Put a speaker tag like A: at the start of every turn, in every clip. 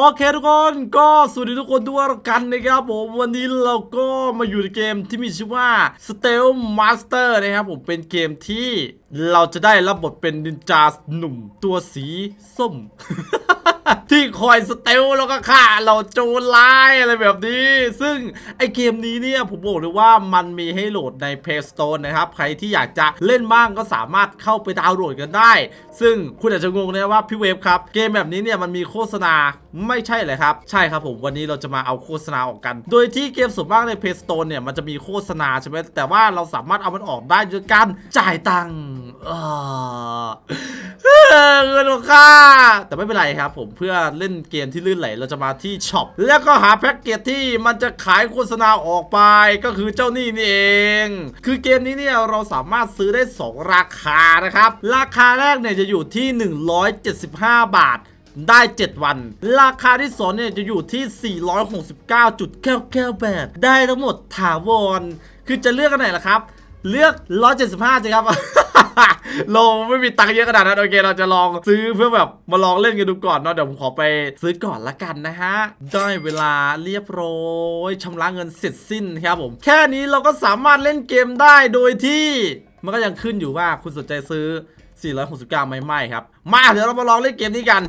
A: โอเคทุกคนก็สวัสดีทุกคนด้วยกันนะครับผมวันนี้เราก็มาอยู่ในเกมที่มีชื่อว่า Steel Master นะครับผมเป็นเกมที่เราจะได้รับบทเป็นนินจาหนุ่มตัวสีส้ม ที่คอยสเตลแล้วก็ฆ่าเราโจรร้ายอะไรแบบนี้ ซึ่งไอเกมนี้เนี่ยผมบอกเลยว่ามันมีให้โหลดใน Play Store นะครับ ใครที่อยากจะเล่นบ้างก็สามารถเข้าไปดาวน์โหลดกันได้ ซึ่งคุณอาจจะงงนะว่าพี่เวฟครับเกมแบบนี้เนี่ยมันมีโฆษณาไม่ใช่เลยครับ ใช่ครับผมวันนี้เราจะมาเอาโฆษณาออกกัน โดยที่เกมส่วนมากใน Play Store เนี่ยมันจะมีโฆษณาใช่ไหมแต่ว่าเราสามารถเอามันออกได้ด้วยการจ่ายตังค์ เงินของค่าแต่ไม่เป็นไรครับผมเพื่อเล่นเกมที่ลื่นไหลเราจะมาที่ช็อปแล้วก็หาแพ็กเกจที่มันจะขายโฆษณาออกไปก็คือเจ้านี่นี่เอง คือเกมนี้เนี่ยเราสามารถซื้อได้ 2 ราคานะครับ ราคาแรกเนี่ยจะอยู่ที่ 175 บาทได้ 7 วัน ราคาที่2เนี่ยจะอยู่ที่ 469.99บาทได้ทั้งหมดถาวร คือจะเลือกกันไหนล่ะครับ เลือก 175สิครับ เราไม่มีตังค์เยอะขนาดนั้นโอเค เราจะลองซื้อเพื่อแบบมาลองเล่นกันดูก่อนเนาะเดี๋ยวผมขอไปซื้อก่อนละกันนะฮะได้เวลาเรียบร้อยชำระเงินเสร็จสิ้นครับผม แค่นี้เราก็สามารถเล่นเกมได้โดยที่ มันก็ยังขึ้นอยู่ว่าคุณสนใจซื้อ 469 ไม่ไม่ครับ มาเดี๋ยวเรามาลองเล่นเกมนี้กัน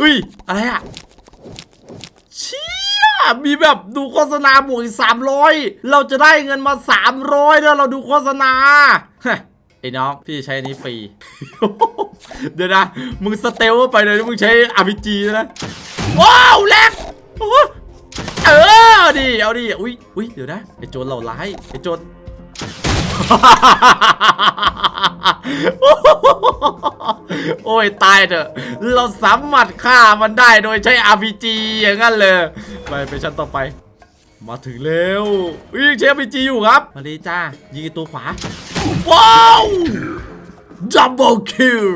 A: อุ้ยอะไรอะเชี่ยมีแบบดูโฆษณาบวกอีกสามร้อยเราจะได้เงินมาสามร้อยถ้าเราดูโฆษณา ไอ้น้องพี่ใช้อันนี้ฟรี เดี๋ยวนะ มึงสเตลไปเลยมึงใช้ RPG นะ ว้าวแลกเออดิเอาดิอุ้ยอุ้ยเดี๋ยวนะไอ้โจรเหล่าร้ายไอ้โจรโอ้ยตายเถอะ เราสามารถฆ่ามันได้โดยใช้ RPG อย่างนั้นเลย ไปไปชั้นต่อไป มาถึงแล้วยังใช้ RPG อยู่ครับ มาเลยจ้ายิงตัวขวา ว้าวดับเบิลคิล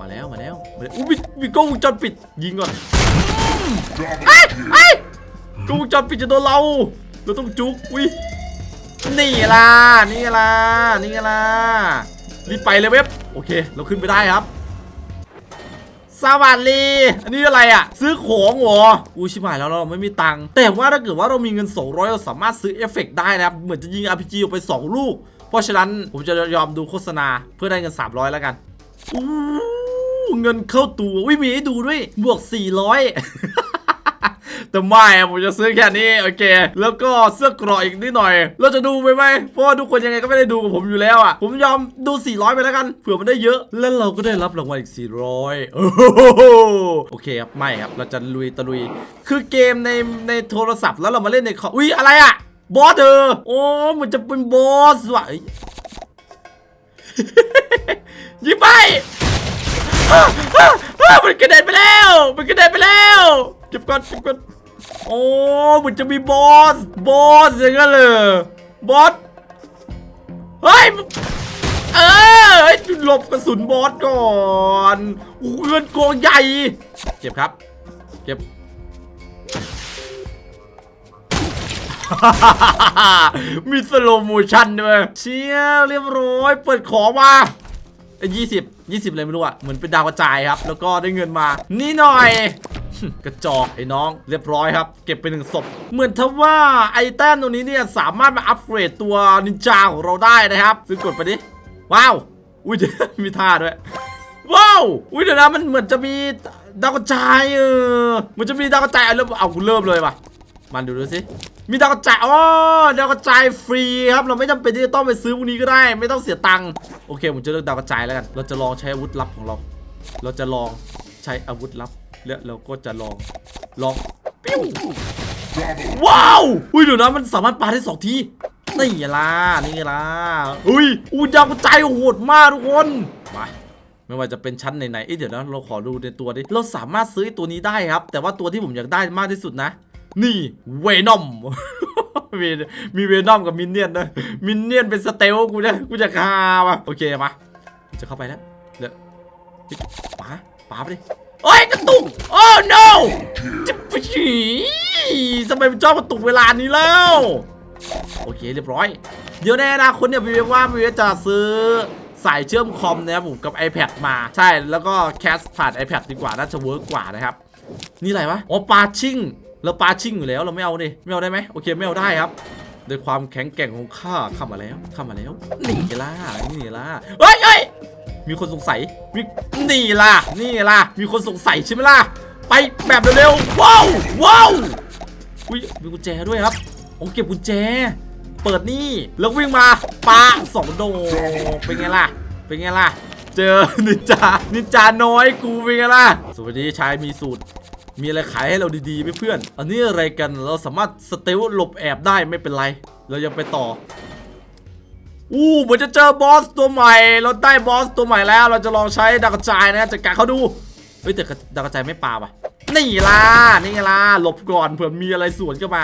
A: มาแล้วมาแล้วมาแล้วอุ้ยมีมีกล้องวงจรปิดยิงก่อนไอ้ไอ้ยกล้องวงจรปิดจะโดนเราเราต้องจุกอุ้ยนี่ล่ะนี่ล่ะนี่ล่ะรีบไปเลยเว็บโอเค เราขึ้นไปได้ครับสวัสดีอันนี้อะไรอะซื้อของเหรออู้ชิบหายแล้วเราไม่มีตังค์แต่ว่าถ้าเกิดว่าเรามีเงิน 200 เราสามารถซื้อเอฟเฟกต์ได้นะครับ เหมือนจะยิง RPG ออกไป 2 ลูก เพราะฉะนั้นผมจะยอมดูโฆษณาเพื่อได้เงิน 300 แล้วกันอู้เงินเข้าตัววิมีให้ดูด้วยบวก 400แต่ไม่อะผมจะซื้อแค่นี้โอเค แล้วก็เสื้อกราะอีกนิดหน่อย เราจะดูไปไหมเพราะว่าทุกคนยังไงก็ไม่ได้ดูกับผมอยู่แล้วอะ ผมยอมดู 400 ไปแล้วกันเผื่อมันได้เยอะ แล้วเราก็ได้รับรางวัลอีก 400 โอ้โหโอเคครับ ไม่ครับ เราจะลุยตะลุย คือเกมในในโทรศัพท์แล้วเรามาเล่นในคอมอุ้ยอะไรอะ บอสเธอ โอ้มันจะเป็นบอสว่ะเอ้ยยิงไปมันกระเด็นไปแล้ว มันกระเด็นไปแล้วเก็บก่อนเก็บก่อนโอ้มันจะมีบอส บอสอย่างนั้นเลยบอส เฮ้ย เออหลบกระสุนบอสก่อนเงินโกงใหญ่เก็บครับเก็บ มีสโลโมชั่นด้วยเชี่ยเรียบร้อย เปิดของมายี่สิบยี่สิบเลยไม่รู้อะเหมือนเป็นดาวกระจายครับ แล้วก็ได้เงินมา นี่หน่อย กระจอกไอ้น้องเรียบร้อยครับ เก็บไปหนึ่งศพ เหมือนทว่าไอแต้มตรงนี้เนี่ยสามารถมาอัปเกรดตัวนินจาของเราได้นะครับ ซึ่งกดไปดิ ว้าว อุ้ยมีท่าด้วย ว้าว อุ้ยเดี๋ยวนะมันเหมือนจะมีดาวกระจายเออมันจะมีดาวกระจายเอาเริ่มเอากูเริ่มเลยว่ะ มันดูดูสิ มีดาวกระจายอ๋อดาวกระจายฟรีครับ เราไม่จำเป็นที่จะต้องไปซื้อพวกนี้ก็ได้ ไม่ต้องเสียตังค์ โอเค ผมจะเลือกดาวกระจายแล้วกัน เราจะลองใช้อาวุธลับของเรา เราจะลองใช้อาวุธลับ และเราก็จะลอง ลอง ปิ้ว ว้าว อุ้ยเดี๋ยวนะมันสามารถปาได้สองที นี่ล่ะ นี่ล่ะ อุ้ย อุ้ยดาวกระจายโหดมากทุกคน มาไม่ว่าจะเป็นชั้นไหนๆเอ๊ะเดี๋ยวนะเราขอดูในตัวดิ เราสามารถซื้อตัวนี้ได้ครับ แต่ว่าตัวที่ผมอยากได้มากที่สุดนะ นี่เวนอมมีมีเวนอมกับมินเนี่ยนนะมินเนี่ยนเป็นสเตลกูจะกูจะคาวะโอเคมาจะเข้าไปแล้วเดี๋ยวป๋าป๋าไปดิโอ้ยกระตุกโอ้ no จะไปฉีทำไมมันชอบกระตุกเวลานี้แล้วโอเคเรียบร้อย เดี๋ยวในอนาคตเนี่ยพี่เวว่าพี่เวจะซื้อสายเชื่อมคอมนะครับผมกับ iPad มาใช่แล้วก็แคสผ่าน iPad ดีกว่าน่าจะเวิร์กกว่านะครับ นี่อะไรวะอ๋อปลาชิ่ง เราปลาชิ่งอยู่แล้วเราไม่เอาดิไม่เอาได้ไหมโอเคไม่เอาได้ครับด้วยความแข็งแกร่งของข้าข้ามาแล้วข้ามาแล้วนี่ล่ะนี่ล่ะเฮ้ยเฮ้ยมีคนสงสัยมีนี่ล่ะนี่ล่ะมีคนสงสัยใช่ไหมล่ะไปแบบเร็วๆว้าวว้าวอุ้ยมีกุญแจด้วยครับโอ้เก็บกุญแจ เปิดนี่แล้ววิ่งมาปาสองโดเป็นไงล่ะเป็นไงล่ะ เจอนินจานินจาน้อยกูเป็นไงล่ะสวัสดีชายมีสูตร มีอะไรขายให้เราดีๆไหมเพื่อน อันนี้อะไรกันเราสามารถสเตลหลบแอบได้ไม่เป็นไร เรายังไปต่ออู้เหมือนจะเจอบอสตัวใหม่ เราได้บอสตัวใหม่แล้ว เราจะลองใช้ดาวกระจายนะจัดการเขาดูเฮ้ยแต่ดาวกระจายไม่ปาป่ะนี่ล่ะนี่ล่ะหลบก่อนเผื่อมีอะไรสวนเข้ามา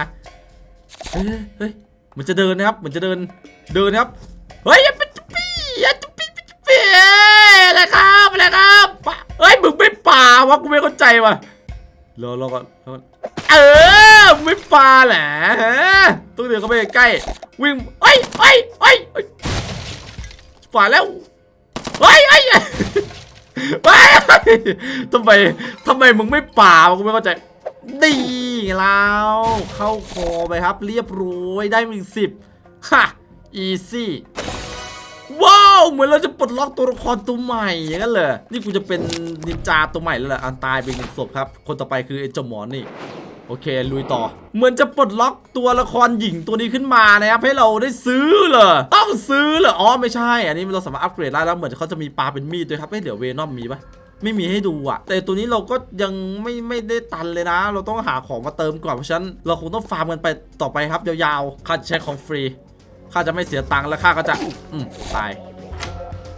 A: เฮ้ยเฮ้ยเหมันจะเดินนะครับเหมือนจะเดินเดินนะครับเฮ้ยอย่าปจุ๊บปี้อย่าจุ๊บปี้ปี้เอ้อะไรครับอะไรครับเฮ้ยมึงไม่ป่าวะกูไม่เข้าใจว่ะ รอรอก่อนรอก่อนเออมึงไม่ป่าแหละฮะต้องเดินเข้าไปใกล้ๆวิ่งเฮ้ยเฮ้ยเฮ้ยเฮ้ยป่าแล้วเฮ้ยเฮ้ยเฮ้ยทำไมทำไมมึงไม่ป่าวะกูไม่เข้าใจดีแล้วเข้าคอไปครับ เรียบร้อยได้มีสิบฮะอีซี่ว้าวเหมือนเราจะปลดล็อกตัวละครตัวใหม่อย่างนั้นเลยนี่กูจะเป็นนินจาตัวใหม่แล้วแหละอันตายไปหนึ่งศพครับ คนต่อไปคือไอ้เจ้าหมอนี่โอเคลุยต่อ เหมือนจะปลดล็อกตัวละครหญิงตัวนี้ขึ้นมานะครับให้เราได้ซื้อเหรอต้องซื้อเหรออ๋อไม่ใช่ อันนี้เราสามารถอัปเกรดได้แล้วเหมือนเขาจะมีปลาเป็นมีดด้วยครับไม่เดี๋ยวเวนอมมีปะไม่มีให้ดูอะแต่ตัวนี้เราก็ยังไม่ไม่ได้ตันเลยนะ เราต้องหาของมาเติมก่อนเพราะฉะนั้นเราคงต้องฟาร์มกันไปต่อไปครับยาวๆข้าจะใช้ของฟรีข้าจะไม่เสียตังค์แล้วข้าก็จะอืมตาย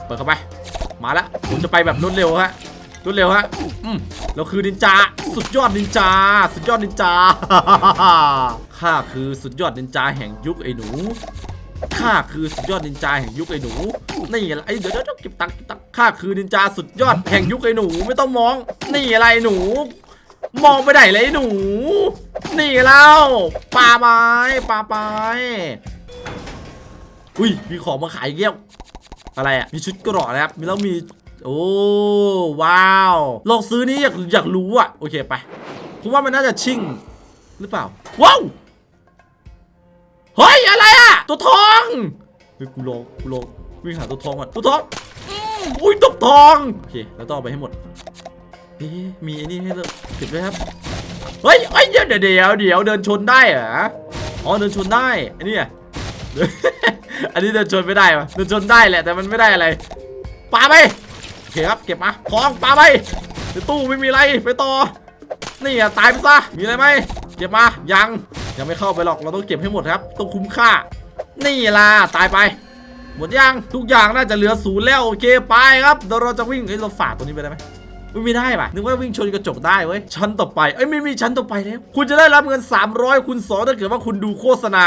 A: เปิดเข้าไป มาแล้วผมจะไปแบบรวดเร็วฮะรวดเร็วฮะอืมเราคือนินจา สุดยอดนินจา สุดยอดนินจา ข้าคือสุดยอดนินจาแห่งยุคไอ้หนู ข้าคือสุดยอดนินจาแห่งยุคไอ้หนู นี่อะไรเดี๋ยวเดี๋ยวเดี๋ยวเก็บตังค์เก็บตังค์ ข้าคือนินจาสุดยอดแห่งยุคไอ้หนู ไม่ต้องมอง นี่อะไรหนู มองไปไหนเลยหนู นี่แล้วปลาไม้ปลาไปอุ้ยมีของมาขายเกี้ยว อะไรอะมีชุดเกราะนะครับแล้วมีโอ้ว้าวลองซื้อนี้อยากอยากรู้อะโอเคไปผมว่ามันน่าจะชิ่งหรือเปล่าว้าวเฮ้ยอะไรอะ ตัวทองเฮ้ยกูลองกูลองวิ่งหาตัวทองก่อนตัวทองอุ้ยตัวทองโอเคแล้วต้องเอาไปให้หมดเอ๊ะมีไอ้นี่ให้เราเก็บด้วยครับเฮ้ยเฮ้ยเดี๋ยวเดี๋ยวเดี๋ยวเดี๋ยวเดินชนได้เหรออ๋อเดินชนได้อันนี้ อันนี้เดินชนไม่ได้ปะเดินชนได้แหละแต่มันไม่ได้อะไรปาไปโอเคครับเก็บมาทองปาไปในตู้ไม่มีอะไรไปต่อ นี่อะตายไปซะมีอะไรไหมเก็บมายังยังไม่เข้าไปหรอกเราต้องเก็บให้หมดครับต้องคุ้มค่า นี่ล่ะตายไปหมดยังทุกอย่างน่าจะเหลือศูนย์แล้วโอเคไปครับเดี๋ยวเราจะวิ่งเอ้ยเราฝากตัวนี้ไปได้ไหมไม่ได้ป่ะนึกว่าวิ่งชนกระจกได้เว้ยชั้นต่อไปเอ้ยไม่มีชั้นต่อไปแล้วคุณจะได้รับเงิน 300คูณ2ถ้าเกิดว่าคุณดูโฆษณา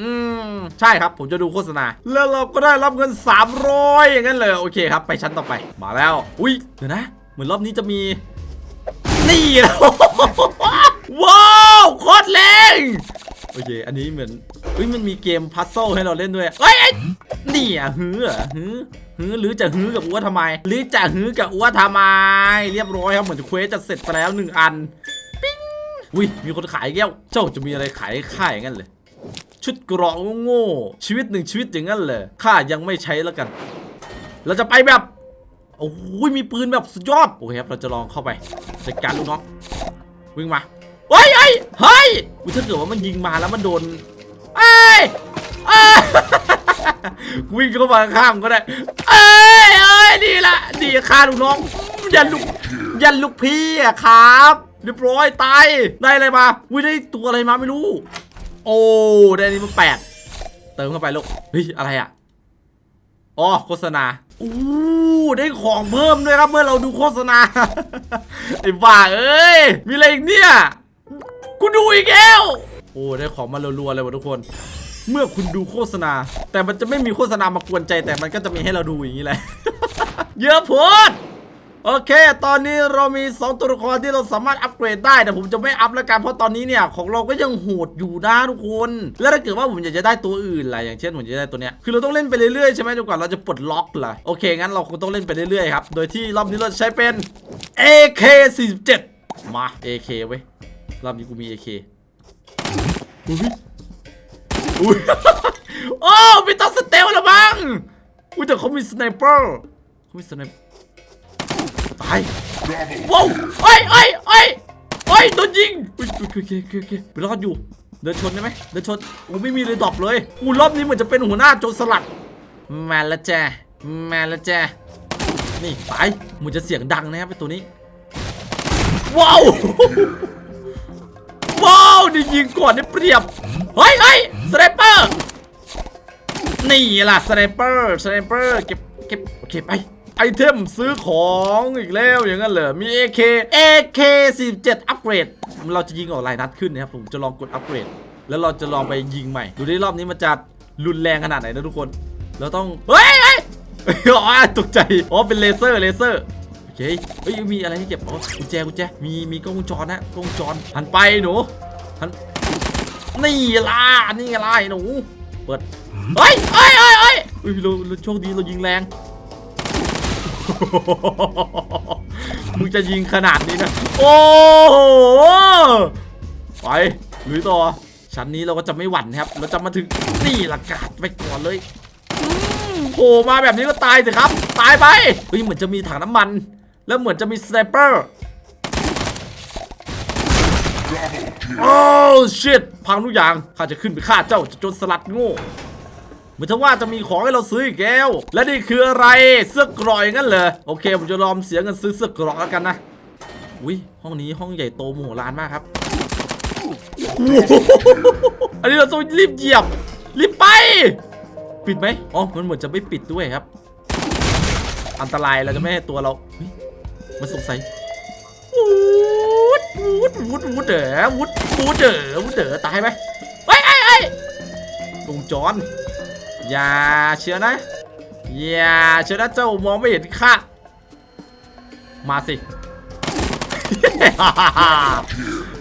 A: อืม ใช่ครับผมจะดูโฆษณา แล้วเราก็ได้รับเงิน 300 อย่างนั้นเลย โอเคครับ ไปชั้นต่อไป มาแล้ว อุ้ยเดี๋ยวนะ เหมือนรอบนี้จะมี นี่แหละว้าวโคตรแรงโอเค อันนี้เหมือนเฮ้ยมันมีเกมพัซเซิลให้เราเล่นด้วยเฮ้ยนี่อะฮือเหรอฮือฮือหรือจะฮือกับอ้วทำไม หรือจะฮือกับอ้วทำไม เรียบร้อยครับเหมือนเควสจะเสร็จไปแล้วหนึ่งอัน ปิ้งอุ้ยมีคนขายแก้ว เจ้าจะมีอะไรขายค่ายอย่างนั้นเลย ชุดเกราะโง่ชีวิตหนึ่งชีวิตอย่างนั้นเลยข้ายังไม่ใช้แล้วกัน เราจะไปแบบโอ้ยมีปืนแบบสุดยอดโอเคครับเราจะลองเข้าไปจัดการลูกน้องวิ่งมาเฮ้ยเฮ้ยเฮ้ยถ้าเกิดว่ามันยิงมาแล้วมันโดนเอ้ยเอ้ยวิ่งเข้ามาข้ามก็ได้เอ้ยเอ้ยดีละดีฆ่าลูกน้องยันลูกยันลูกพี่อะครับเรียบร้อยตายได้อะไรมาวิ่งได้ตัวอะไรมาไม่รู้ โอ้ได้นี้มาแปดเติมเข้าไปลูกเฮ้ยอะไรอะอ๋อโฆษณาอู้ได้ของเพิ่มด้วยครับเมื่อเราดูโฆษณาไอ้บ้าเอ้ยมีอะไรอีกเนี่ยกูดูอีกแล้วโอ้ได้ของมารัวๆเลยวะทุกคน เมื่อคุณดูโฆษณา แต่มันจะไม่มีโฆษณามากวนใจแต่มันก็จะมีให้เราดูอย่างนี้แหละเยอะโพด โอเค ตอนนี้เรามี 2 ตัวละครที่เราสามารถอัปเกรดได้ แต่ผมจะไม่อัพแล้วกัน เพราะตอนนี้เนี่ย ของเราก็ยังโหดอยู่นะทุกคน แล้วถ้าเกิดว่าผมอยากจะได้ตัวอื่นล่ะอย่างเช่นผมจะได้ตัวเนี้ย คือเราต้องเล่นไปเรื่อยๆใช่ไหมจนกว่าเราจะปลดล็อกล่ะโอเค งั้นเราคงต้องเล่นไปเรื่อยๆครับ โดยที่รอบนี้เราจะใช้เป็น AK47 มา AK เว้ย รอบนี้กูมี AK อุ้ยอุ้ยโอ้ไม่ต้องสเตลแล้วมั้งอุ้ยแต่เขามีสไนเปอร์เขามีสไนเปอร์ ตายว้าวเอ้ยเอ้ยเอ้ยเอ้โดนยิงโอเคโอเคโอเคเคไปรอดอยู่ เดินชนได้ไหมเดินชนโอ้ไม่มีเลยดรอปเลยอูรอบนี้เหมือนจะเป็นหัวหน้าโจรสลัด มาแล้วจ้ะมาแล้วจ้ะนี่ไปมือนจะเสียงดังนะครับไอ้ตัวนี้ ว้าวว้าวนี่ยิงก่อนได้เปรียบ เฮ้ยเฮ้ยสไนเปอร์ นี่ล่ะสไนเปอร์สไนเปอร์เก็บเก็บโอเคไป ไอเทมซื้อของอีกแล้วอย่างนั้นเหรอ มี AK AK 47อัปเกรด เราจะยิงออกหลายนัดขึ้นนะครับ ผมจะลองกดอัปเกรด แล้วเราจะลองไปยิงใหม่ ดูดิรอบนี้มันจะรุนแรงขนาดไหนนะทุกคน เราต้อง เฮ้ยเฮ้ยอ๋อตกใจ อ๋อ เป็นเลเซอร์ เลเซอร์โอเคเฮ้ย มีอะไรให้เก็บ อ๋อ กุญแจ กุญแจ มี มีกล้องวงจรนะ กล้องวงจร หันไปหนู หัน นี่ล่ะ นี่ล่ะหนู เปิด เฮ้ยเฮ้ยเฮ้ยเฮ้ยเราโชคดี เรายิงแรง มึงจะยิงขนาดนี้นะ โอ้โห ไปลุยต่อ ชั้นนี้เราก็จะไม่หวั่นนะครับ เราจะมาถึงนี่ละกาดไปก่อนเลยโผล่มาแบบนี้ก็ตายสิครับ ตายไป เฮ้ยเหมือนจะมีถังน้ำมัน แล้วเหมือนจะมีสไนเปอร์โอ้ชิตพังทุกอย่าง ข้าจะขึ้นไปฆ่าเจ้าจะจนสลัดโง่ เหมือนจะว่าจะมีของให้เราซื้ออีกแล้ว และนี่คืออะไรเสื้อกรอยงั้นเหรอโอเค ผมจะลองเสียเงินซื้อเสื้อกรอกแล้วกันนะอุ้ยห้องนี้ห้องใหญ่โตมโหฬารมากครับอันนี้เราต้องรีบเหยียบรีบไป ปิดไหมอ๋อมันเหมือนจะไม่ปิดด้วยครับ อันตรายเราจะไม่ให้ตัวเรามันสงสัยวูดวูดวูดวูดเด๋อวูดวูดเด๋อวูดเด๋อตายไหมเฮ้ไอ้ไอ้ลุงจอน อย่าเชื่อนะ อย่าเชื่อนะเจ้ามองไม่เห็นข้ามาสิ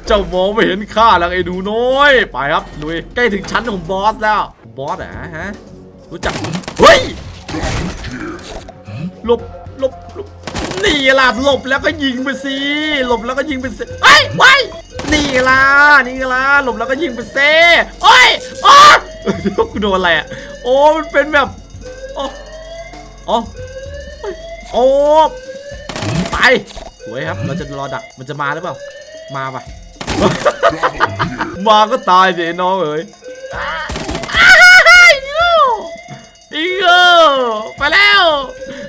A: เจ้ามองไม่เห็นข้าแล้วไอ้หนูน้อย ไปครับลุยใกล้ถึงชั้นของบอสแล้ว บอสอะฮะ รู้จักเฮ้ยหลบหลบหลบนี่ล่ะหลบแล้วก็ยิงไปสิหลบแล้วก็ยิงไปสิเอ้ไว้นี่ล่ะนี่ล่ะหลบแล้วก็ยิงไปเซ่โอ้ยโอ้ยกูโดนอะไรอะ โอ้มันเป็นแบบโอ้โอ้โอ้ไปสวยครับ เราจะรอดักมันจะมาหรือเปล่า มาปะมาก็ตายสิไอ้น้องเอ๋ยอ้ายอีโก้ไปแล้ว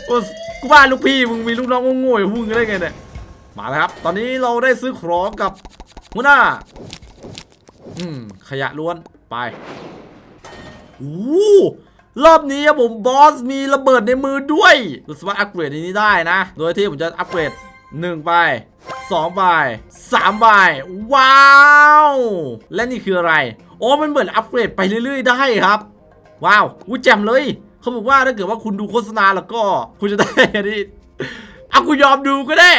A: โอ้กูบ้านลูกพี่มึงมีลูกน้องโง่ๆอย่างมึงได้ไงเนี่ยมาแล้วครับ ตอนนี้เราได้ซื้อของกับหัวหน้าอืมขยะล้วนไปโอ้รอบนี้ผมบอสมีระเบิดในมือด้วยรู้สึกว่าอัปเกรดในนี้ได้นะ โดยที่ผมจะอัปเกรด1ใบ2ใบ3ใบว้าว และนี่คืออะไรโอ้มันเหมือนอัปเกรดไปเรื่อย ๆ ได้ครับ ว้าวอู้แจ่มเลยเขาบอกว่าถ้าเกิดว่าคุณดูโฆษณาแล้วก็ คุณจะได้อันนี้เอากูยอมดูก็ได้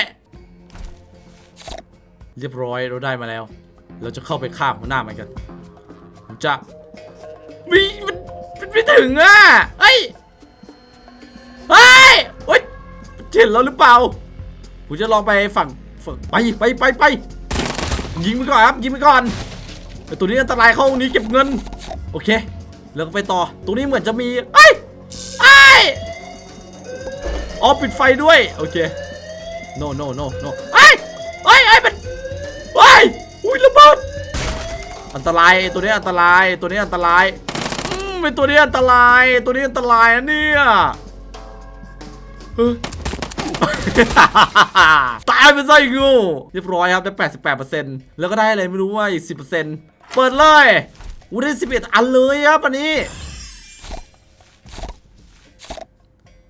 A: เรียบร้อยเราได้มาแล้ว เราจะเข้าไปฆ่าหัวหน้ามันกันผมจะ มีมันมันไม่ถึงอะเฮ้ยเฮ้ยเฮ้ยเห็นเราหรือเปล่าผมจะลองไปฝั่งฝั่งไปไปไปไปยิงไปก่อนครับยิงไปก่อนไอตัวนี้อันตรายเข้าตรงนี้เก็บเงิน โอเค แล้วก็ไปต่อตรงนี้เหมือนจะมีเอ้ยไอ้ยอ๋อปิดไฟด้วยโอเค no no no no ไอ้ยเอ้ยเอ้ยมันเฮ้ยอุ้ยระเบิดอันตรายตัวนี้อันตรายตัวนี้อันตราย อืมเป็นตัวนี้อันตรายตัวนี้อันตรายนะเนี่ยเฮ้ยตายไปซะอีกงูเรียบร้อยครับได้ 88%แล้วก็ได้อะไรไม่รู้ว่าอีก 10%เปิดเลยอู้ได้ 11 อันเลยครับอันนี้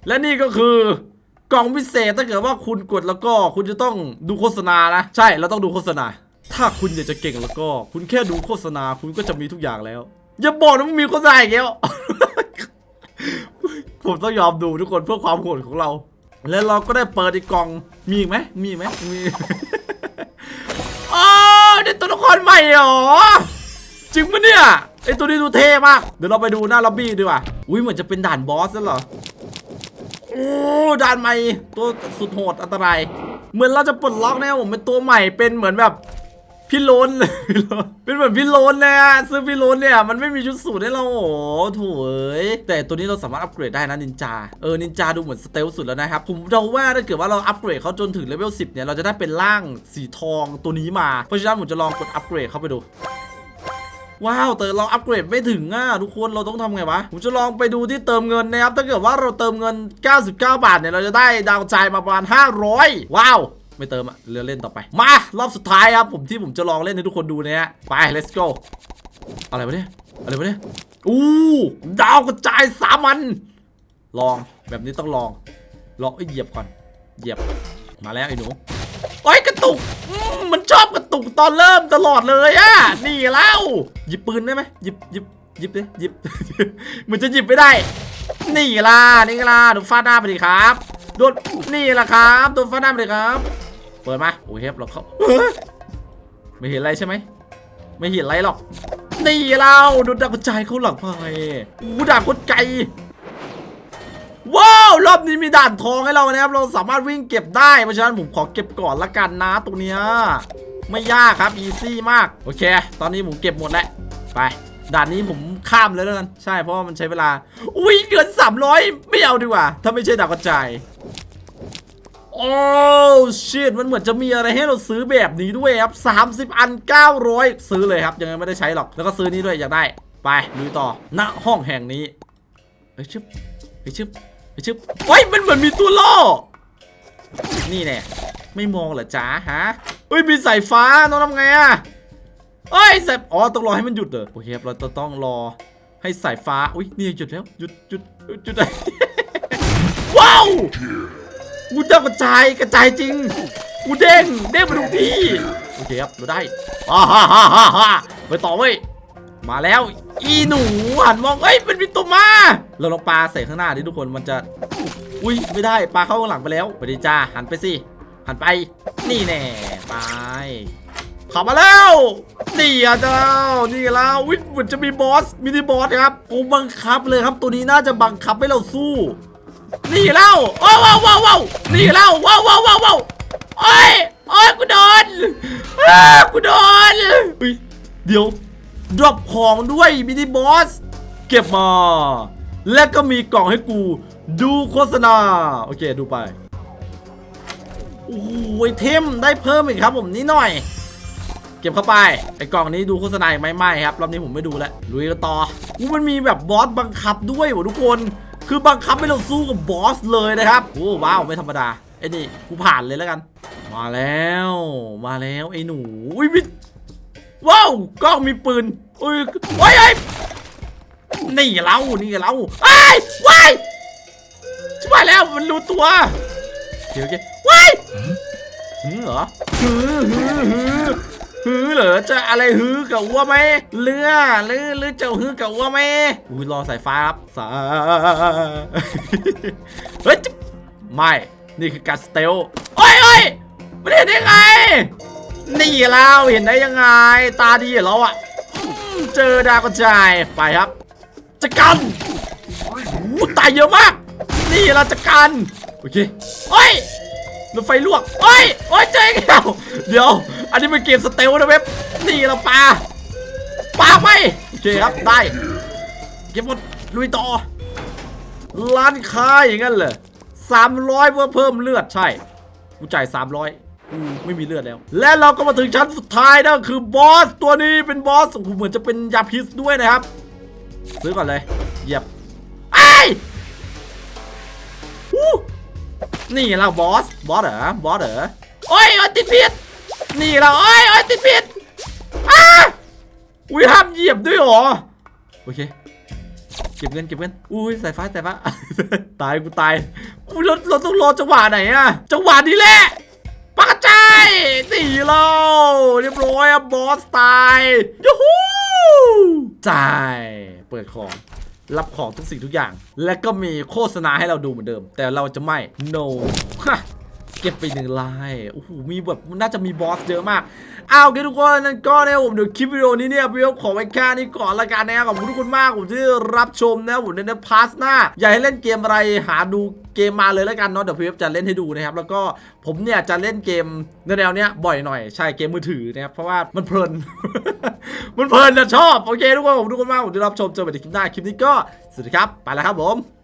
A: และนี่ก็คือกล่องพิเศษถ้าเกิดว่าคุณกดแล้วก็คุณจะต้องดูโฆษณานะ ใช่เราต้องดูโฆษณา ถ้าคุณอยากจะเก่งแล้วก็ คุณแค่ดูโฆษณาคุณก็จะมีทุกอย่างแล้ว อย่าบอกนะมันมีโฆษณาอีกแล้วผมต้องยอมดูทุกคนเพื่อความโหดของเรา แล้วเราก็ได้เปิดอีกกล่อง มีอีไหม มีไหมมีอ๋อได้ตัวละครใหม่เหรอ จริงปะเนี่ย ไอตัวนี้ดูเท่มาก เดี๋ยวเราไปดูหน้าล็อบบี้ดีกว่า อุ้ยเหมือนจะเป็นด่านบอสแล้วเหรอ โอ้ ด่านใหม่ ตัวสุดโหดอันตราย เหมือนเราจะปลดล็อกนะครับผมเป็นตัวใหม่เป็นเหมือนแบบ พี่โลนพี่โลนเป็นเหมือนพี่โลนเลยอะซื้อพี่โลนเนี่ยมันไม่มีชุดสูทให้เราโอ้โหโถูเอ้ยแต่ตัวนี้เราสามารถอัปเกรดได้นะนินจาเออนินจาดูเหมือนสเตลสุดแล้วนะครับผมเดาว่าถ้าเกิดว่าเราอัปเกรดเขาจนถึงเลเวล10เนี่ยเราจะได้เป็นร่างสีทองตัวนี้มาเพราะฉะนั้นผมจะลองกดอัปเกรดเข้าไปดูว้าวแต่เราอัปเกรดไม่ถึงอะทุกคนเราต้องทำไงวะผมจะลองไปดูที่เติมเงินนะครับถ้าเกิดว่าเราเติมเงิน 99 บาทเนี่ยเราจะได้ดาวใจมาประมาณ 500 ว้าว ไม่เติมอะเรือเล่นต่อไป มารอบสุดท้ายครับผมที่ผมจะลองเล่นให้ทุกคนดูเนี่ยฮะไป let's go อะไรวะเนี่ยอะไรวะเนี่ยอู้ดาวกระจายสามัน ลองแบบนี้ต้องลองลองเอ้เหยียบก่อนเหยียบมาแล้วไอ้หนูโอ้ยกระตุกมันชอบกระตุกตอนเริ่มตลอดเลยอะนี่เล่าหยิบปืนได้ไหมหยิบหยิบหยิบเลยหยิบมันจะหยิบไม่ได้ นี่ล่ะนี่ล่ะโดนฟาดหน้าไปดิครับโดนนี่ล่ะครับโดนฟาดหน้าไปดิครับ เปิดมาโอ้ยเฮฟเราเข้าไม่เห็นอะไรใช่ไหมไม่เห็นอะไรหรอกนี่เล่าโดนดาวกระจายเขาหลังไปอู้ดาบคนไกลว้าวรอบนี้มีด่านทองให้เรานะครับ เราสามารถวิ่งเก็บได้เพราะฉะนั้นผมขอเก็บก่อนละกันนะตรงเนี้ยไม่ยากครับอีซี่มากโอเค ตอนนี้ผมเก็บหมดแล้วไปด่านนี้ผมข้ามเลยแล้วกันใช่เพราะว่ามันใช้เวลา อุ้ยเกิน300 ไม่เอาดีกว่า ถ้าไม่ใช่ดาวกระจาย โอ้ชิตมันเหมือนจะมีอะไรให้เราซื้อแบบนี้ด้วยครับ 30 อัน 900 ซื้อเลยครับ ยังไงไม่ได้ใช้หรอก แล้วก็ซื้อนี้ด้วยอยากได้ ไปลุยต่อ ณ ห้องแห่งนี้เฮ้ชึบเฮ้ชึบเฮ้ชึบเฮ้ยมันเหมือนมีตัวล่อ นี่แน่ไม่มองเหรอจ๊ะฮะเฮ้ยมีสายฟ้าต้องทำไงอะเฮ้ยสายอ๋อต้องรอให้มันหยุดเหรอโอเคครับเราจะต้องรอให้สายฟ้า อุ้ยนี่หยุดแล้ว หยุดหยุดหยุดหยุดว้าว กูจะกระจายกระจายจริง กูเด้งเด้งมาทุกทีโอเคครับเราได้อ่าฮ่าฮ่าฮ่าฮ่าไปต่อเว้ยมาแล้ว อีหนูหันมองเอ้ยมันมีตัวมาเราลองปลาใส่ข้างหน้าดิทุกคนมันจะอุ้ยไม่ได้ปลาเข้าข้างหลังไปแล้วไปดิจ้าหันไปสิหันไปนี่แน่ไปขับมาแล้วนี่อะเจ้านี่แล้ววิเหมือนจะมีบอสมินิบอสครับกูบังคับเลยครับตัวนี้น่าจะบังคับให้เราสู้ นี่แล้วว้าวว้าวว้าวว้าวนี่แล้วว้าวว้าวว้าวว้าวโอ้ยโอ้ยกูโดนกูโดนเดี๋ยวดรอปของด้วยมินิบอส เก็บมา และก็มีกล่องให้กู ดูโฆษณา โอเคดูไปโอ้โหเทมได้เพิ่มอีกครับผมนิดหน่อย เก็บเข้าไปไอ้กล่องนี้ดูโฆษณาไหมไม่ครับรอบนี้ผมไม่ดูแล้วลุยกันต่ออู้มันมีแบบบอสบังคับด้วยวะทุกคน คือบังคับให้เราสู้กับบอสเลยนะครับ โอ้ว้าวไม่ธรรมดาไอ้นี่กูผ่านเลยแล้วกัน มาแล้ว มาแล้วไอ้หนูอุ้ยมิว้าวกล้องมีปืนอุ้ยโอ้ยไอ้นี่เรานี่เราไอ้ยว้ายชิบหายแล้วมันรู้ตัวโอเคโอเคว้ายหือเหรอหือหือหือ หือเหรอจะอะไรหือกับวัวไหมเรือหรือหรือจะหือกับวัวไหมอุ้ยรอสายฟ้าครับสาเฮ้ยไม่นี่คือการสเตลโอ้ยโอ้ยไม่ได้ได้ไงนี่เราเห็นได้ยังไง ตาดีเหรออะเจอดาวกระจายไปครับจัดการโอ้ตายเยอะมาก นี่เราจัดการโอเคโอ้ย รถไฟลวกโอ้ยโอ้ยเจ๊งแล้วเดี๋ยว อันนี้เป็นเกมสเตลนะเว็บนี่เราปาปลาไปโอเคครับได้เก็บหมดลุยต่อร้านค้าอย่างนั้นเลยสามร้อยเพื่อเพิ่มเลือดใช่กูจ่ายสามร้อยกูไม่มีเลือดแล้ว และเราก็มาถึงชั้นสุดท้ายนะคือบอสตัวนี้เป็นบอสโอ้โหเหมือนจะเป็นยาพิษด้วยนะครับ ซื้อก่อนเลยเหยียบไอ้ นี่เราบอส บอสเหรอ บอสเหรอโอ้ยโอ้ยติดพิษนี่เราโอ้ยโอ้ยติดพิษอ้าอุ้ยห้ามเหยียบด้วยเหรอ โอเค เก็บเงินเก็บเงิน อุ้ยสายฟ้าสายฟ้า ตายกูตายอุ้ยเราเราต้องรอจังหวะไหนอะจังหวะนี้แหละปากกระจตีเราเรียบร้อยอะบอสตายยูฮูจ่าย เปิดของ รับของทุกสิ่งทุกอย่าง และก็มีโฆษณาให้เราดูเหมือนเดิม แต่เราจะไม่ no ฮะ ก็บไปหนึ่งลายโอ้โหมีแบบน่าจะมีบอสเยอะมากเอาโอเคทุกคนนั่นก็เนะครับผมเดี๋ยวคลิปวิดีโอนี้เนี่ยพี่ขอไว้แค่นี้ก่อนละกันนะครับขอบคุณทุกคนมากผมที่รับชมนะครับผมในพาร์ทหน้าอยากให้เล่นเกมอะไรหาดูเกมมาเลยแล้วกันเนาะเดี๋ยวพี่จะเล่นให้ดูนะครับแล้วก็ผมเนี่ยจะเล่นเกมในแนวเนี้ยบ่อยหน่อยใช่เกมมือถือนะครับเพราะว่ามันเพลิน มันเพลินนะชอบโอเคทุกคนผมทุกคนมากผมที่รับชมเจอกันในคลิปหน้าคลิปนี้ก็สวัสดีครับไปแล้วครับผม